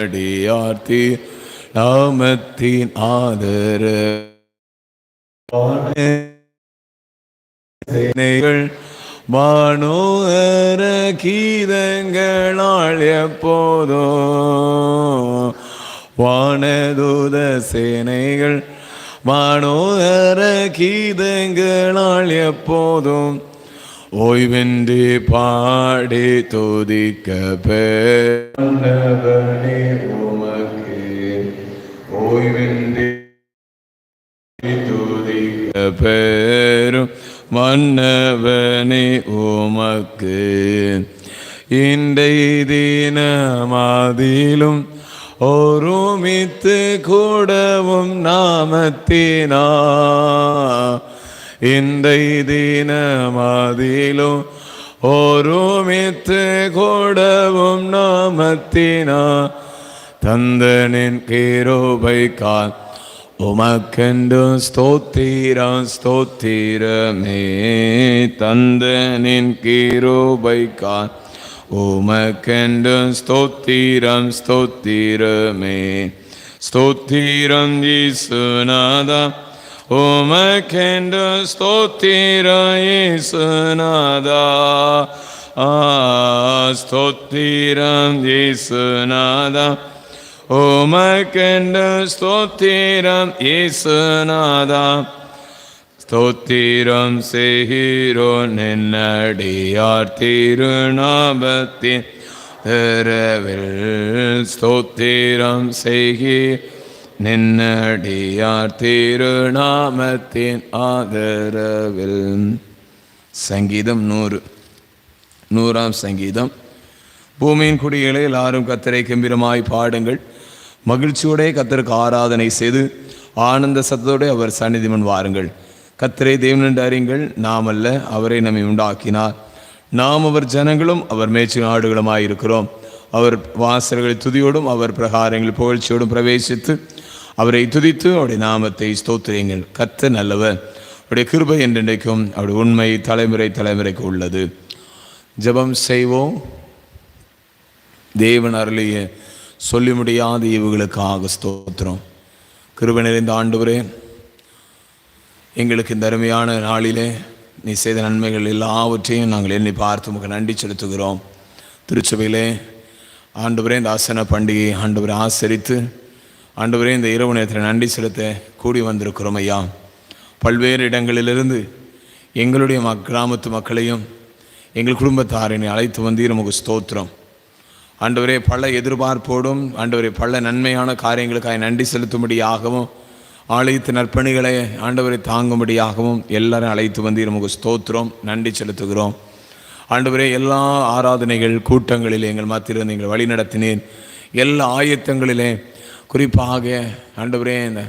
அடியார்த்தி நாமத்தின் ஆதரவு. சேனைகள் மானோர கீதங்களால் எப்போதோ வானதூத சேனைகள் மானோர கீதங்களால் எப்போதும் ஓய்வென்று பாடி துதிக்க பேரவனே உமக்கு. ஓய்வென்று துதிக்க பேரும் மன்னவனே உமக்கு. இன்றை தினமாதிலும் ஒருமித்து கூடவும் நாமத்தினா இந்தை தினமாதிலும் ஒருமித்து கூடவும் நாமத்தினா தந்தனின் கீரோபை கால் உமக்கென்று ஸ்தோத்திரம். ஸ்தோத்திரமே தந்தனின் கீரோபை கால் உமக்கென்று ஸ்தோத்திரம். ஸ்தோத்திரமே ஸ்தோத்திரம் ஈசுநாதா உமக்கென்று ஸ்தோத்திரம் ஈசுநாதா ஸ்தோத்திரம் ஈசுநாதா உமக்கென்று ஸ்தோத்திரம் ஈசுநாதா ஸ்தோத்திரம் செய்கிறோ நின்னடியார் திருநாபத்தின் திரவில் ஸ்தோத்திரம் செய்கி நின்னடியார் திருநாமத்தின் ஆதரவில். சங்கீதம் நூறு. நூறாம் சங்கீதம். பூமியின் குடிகளை எல்லாரும் கத்தரை கம்பீரமாய் பாடுங்கள். மகிழ்ச்சியோடே கத்தருக்கு ஆராதனை செய்து ஆனந்த சத்தத்தோடு அவர் சந்நிதி முன் வாருங்கள். கத்தரை தேவனண்டு அறியுங்கள் நாம் அல்ல அவரை நம்மை உண்டாக்கினார். நாம் அவர் ஜனங்களும் அவர் மேய்ச்சி நாடுகளுமாயிருக்கிறோம் அவர் வாசல்களை துதியோடும் அவர் பிரகாரங்கள் புகழ்ச்சியோடும் பிரவேசித்து அவரை துதித்து அவருடைய நாமத்தை ஸ்தோத்திரியங்கள். கத்த நல்லவர். அவருடைய கிருபை என்றென்றைக்கும் அவருடைய உண்மை தலைமுறை தலைமுறைக்கு உள்ளது. ஜெபம் செய்வோம். தேவன் அருளிய சொல்லி முடியாத இவுகளுக்காக ஸ்தோத்திரம். கிருபை நிறைந்த ஆண்டவரே எங்களுக்கு இந்த அருமையான நாளிலே நீ செய்த நன்மைகள் எல்லாவற்றையும் நாங்கள் எண்ணி பார்த்து உங்களுக்கு நன்றி செலுத்துகிறோம். திருச்சபையிலே ஆண்டவரே இந்த ஆசன பண்டிகையை ஆண்டவரை ஆசரித்து ஆண்டவரே இந்த இரவு நேரத்தில் நன்றி செலுத்த கூடி வந்திருக்கிறோம் ஐயா. பல்வேறு இடங்களிலிருந்து எங்களுடைய மக் கிராமத்து மக்களையும் எங்கள் குடும்பத்தாரினை அழைத்து வந்தீர் நமக்கு ஸ்தோத்திரம். ஆண்டவரே பல எதிர்பார்ப்போடும் ஆண்டவரே பல நன்மையான காரியங்களுக்காக நன்றி செலுத்தும்படியாகவும் ஆலயத்து நற்பணிகளை ஆண்டவரை தாங்கும்படியாகவும் எல்லாரும் அழைத்து வந்து நமக்கு ஸ்தோத்திரம் நன்றி செலுத்துகிறோம். ஆண்டவரே எல்லா ஆராதனைகள் கூட்டங்களில் எங்கள் மாத்திரம் நீங்கள் வழி நடத்தினேன் எல்லா ஆயத்தங்களிலே குறிப்பாக ஆண்டவரே இந்த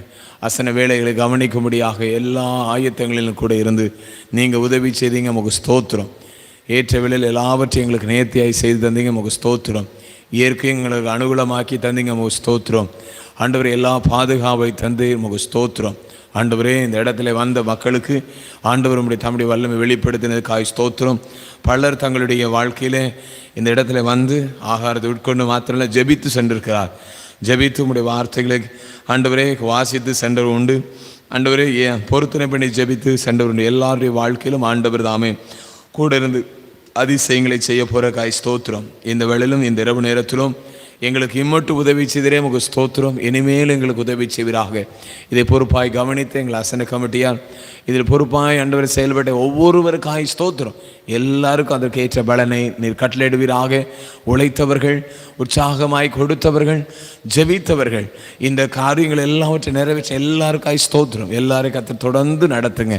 அசன வேலைகளை கவனிக்கும்படியாக எல்லா ஆயத்தங்களிலும் கூட இருந்து நீங்கள் உதவி செய்தீங்க நமக்கு ஸ்தோத்திரம். ஏற்ற வேலையில் எல்லாவற்றையும் எங்களுக்கு நேர்த்தியாய் செய்து தந்தீங்க நமக்கு ஸ்தோத்திரம். இயற்கை எங்களுக்கு அனுகூலமாக்கி தந்தீங்க நமக்கு ஸ்தோத்திரம். ஆண்டவர் எல்லா பாதுகாப்பை தந்து நமக்கு ஸ்தோத்திரம். ஆண்டவரே இந்த இடத்துல வந்த மக்களுக்கு ஆண்டவர் உம்முடைய தம்முடைய வல்லமை வெளிப்படுத்தினதுக்காய் ஸ்தோத்திரம். பலர் தங்களுடைய வாழ்க்கையிலே இந்த இடத்துல வந்து ஆகாரத்தை உட்கொண்டு மாத்திரம் ஜெபித்து சென்றிருக்கிறார். ஜெபித்து உடைய வார்த்தைகளை ஆண்டவரே வாசித்து சென்றவர் உண்டு. ஆண்டவரே ஏன் பொருத்தனை பண்ணி ஜெபித்து சென்றவர் உண்டு. எல்லாருடைய வாழ்க்கையிலும் ஆண்டவர் தாமே. கூட இருந்து அதிசயங்களை செய்ய போகிற காய் ஸ்தோத்திரம். இந்த வேளையிலும் இந்த இரவு நேரத்திலும் எங்களுக்கு இம்மட்டு உதவி செய்தரே உங்க ஸ்தோத்திரம். இனிமேல் எங்களுக்கு உதவி செய்வீராக. இதை பொறுப்பாய் கவனித்து எங்கள் அசன கமிட்டியால் இதில் பொறுப்பாய் அண்டவர் செயல்பட்ட ஒவ்வொருவருக்காய் ஸ்தோத்திரம். எல்லாருக்கும் அதற்கு ஏற்ற பலனை நீர் கட்டளையிடுவீராக. உழைத்தவர்கள் உற்சாகமாய் கொடுத்தவர்கள் ஜெபித்தவர்கள் இந்த காரியங்கள் எல்லாவற்றை நிறைவேற்ற எல்லாருக்காய் ஸ்தோத்திரம். எல்லாரும் கத்தை தொடர்ந்து நடத்துங்க.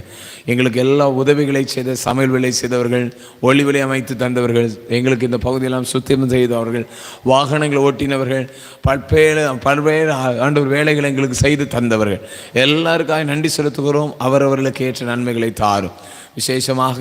எங்களுக்கு எல்லா உதவிகளை செய்த சமையல் வேலை செய்தவர்கள் ஒளி விலை அமைத்து தந்தவர்கள் எங்களுக்கு இந்த பகுதியெல்லாம் சுத்தம் செய்தவர்கள் வாகனங்களை ஓட்டினவர்கள் பல்வேறு பல்வேறு ஆண்டு வேலைகளை எங்களுக்கு செய்து தந்தவர்கள். எல்லாருக்காக நன்றி செலுத்துகிறோம். அவரவர்களுக்கு ஏற்ற நன்மைகளை தாரும். விசேஷமாக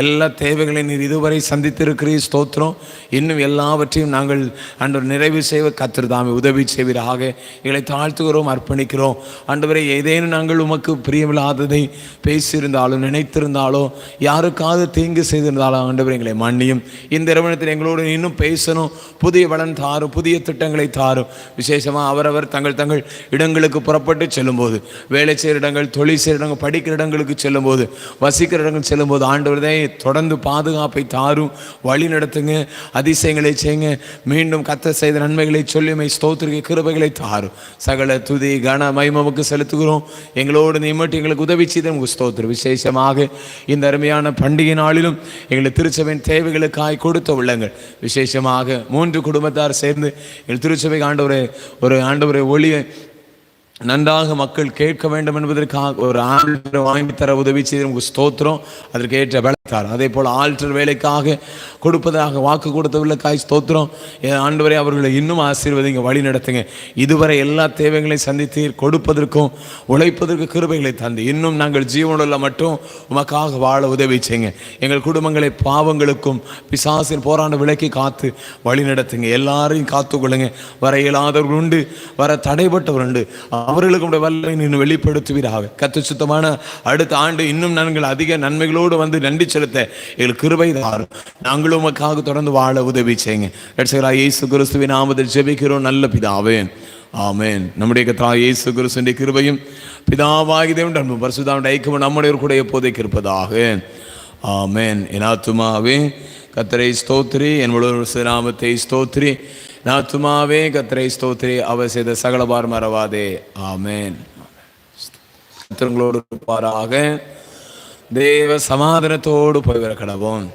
எல்லா தேவைகளையும் நீர் இதுவரை சந்தித்திருக்கிறீர் ஸ்தோத்திரம். இன்னும் எல்லாவற்றையும் நாங்கள் அன்று நிறைவு செய்வ கத்திருதாமே உதவி செய்வீராக. எங்களை தாழ்த்துகிறோம் அர்ப்பணிக்கிறோம். அன்றுவரை ஏதேனும் நாங்கள் உமக்கு பிரியமில்லாததை பேசியிருந்தாலும் நினைத்திருந்தாலோ யாருக்காவது தீங்கு செய்திருந்தாலும் ஆண்டவர் எங்களை மன்னியும். இந்த நிறுவனத்தில் எங்களோடு இன்னும் பேசணும். புதிய வளன் தாரும் புதிய திட்டங்களை தாரும். விசேஷமாக அவரவர் தங்கள் தங்கள் இடங்களுக்கு புறப்பட்டு செல்லும்போது வேலை செய்கிற இடங்கள் தொழில் செய்கிற இடங்கள் படிக்கிற இடங்களுக்கு செல்லும்போது வசிக்கிற இடங்கள் செல்லும்போது ஆண்டவரதே தொடர்ந்து பாதுகாப்பை தாரும் வழி நடத்துங்க அதிசயங்களை செய்யுங்க. மீண்டும் கத்த செய்த நன்மைகளை சொல்லிமை ஸ்தோத்திரிக்க கிருபைகளை தாரும். சகல துதி கன மைமமுக்கு செலுத்துகிறோம். எங்களோடு நீ மட்டும் எங்களுக்கு உதவி செய்த உங்கள் ஸ்தோத்திரம். விசேஷமாக இந்த அருமையான பண்டிகை நாளிலும் எங்களை திருச்சபையின் தேவைகளுக்காய் கொடுத்த உள்ளங்கள். விசேஷமாக மூன்று குடும்பத்தார் சேர்ந்து எங்கள் திருச்சபை ஆண்டவரை ஒரு ஆண்டவரை ஒளியை நன்றாக மக்கள் கேட்க வேண்டும் என்பதற்காக ஒரு ஆல்டர் வாங்கி தர உதவி செய்து உங்கள் ஸ்தோத்திரம். அதற்கு ஏற்ற வளர்த்தார் அதே போல் ஆல்டர் வேலைக்காக கொடுப்பதாக வாக்கு கொடுத்தவர்களுக்காய் ஸ்தோத்திரம். என் ஆண்டவரை அவர்களை இன்னும் ஆசீர்வதிங்க வழி நடத்துங்க. இதுவரை எல்லா தேவைகளையும் சந்தித்தீர். கொடுப்பதற்கும் உழைப்பதற்கு கிருபைகளை தந்து இன்னும் நாங்கள் ஜீவனுள்ள மட்டும் உமக்காக வாழ உதவி செய்யுங்க. எங்கள் குடும்பங்களை பாவங்களுக்கும் பிசாசின் போராண்ட விலைக்கு காத்து வழி நடத்துங்க. எல்லாரையும் காத்துக்கொள்ளுங்க. வர இயலாதவர்கள் உண்டு வர தடைப்பட்டவர் உண்டு. அவர்களுக்கு உடைய வல்லமை நீ வெளிப்படுத்துவீராக. கத்து சுத்தமான அடுத்த ஆண்டு இன்னும் நாங்கள் அதிக நன்மைகளோடு வந்து நன்றி செலுத்த எங்களுக்கு கிருபை தாரும். நாங்களும் உமக்காக தொடர்ந்து வாழ உதவி செய்யுங்க. ரட்சகரா இயேசு கிறிஸ்துவின் நாமத்தில் ஜெபிக்கிறோம். நல்ல பிதாவே. ஆமேன். நம்முடைய கத்தா இயேசு கிறிஸ்துவின் கிருபையும் பிதாவாகி தேவன் அன்பும் பரிசுதாவுடைய ஐக்கியம் நம்முடைய கூட எப்போதைக்கு இருப்பதாக. ஆமேன். என் ஆத்துமாவே கத்தரை ஸ்தோத்ரி என் முழு நாமத்தை ஸ்தோத்ரி நாத்துமாவே கத்திரை ஸ்தோத்ரி அவர் செய்த சகலபார் மறவாதே ஆமேன் கத்திரங்களோடு இருப்பாராக தேவ சமாதானத்தோடு போய் வர கடவோம்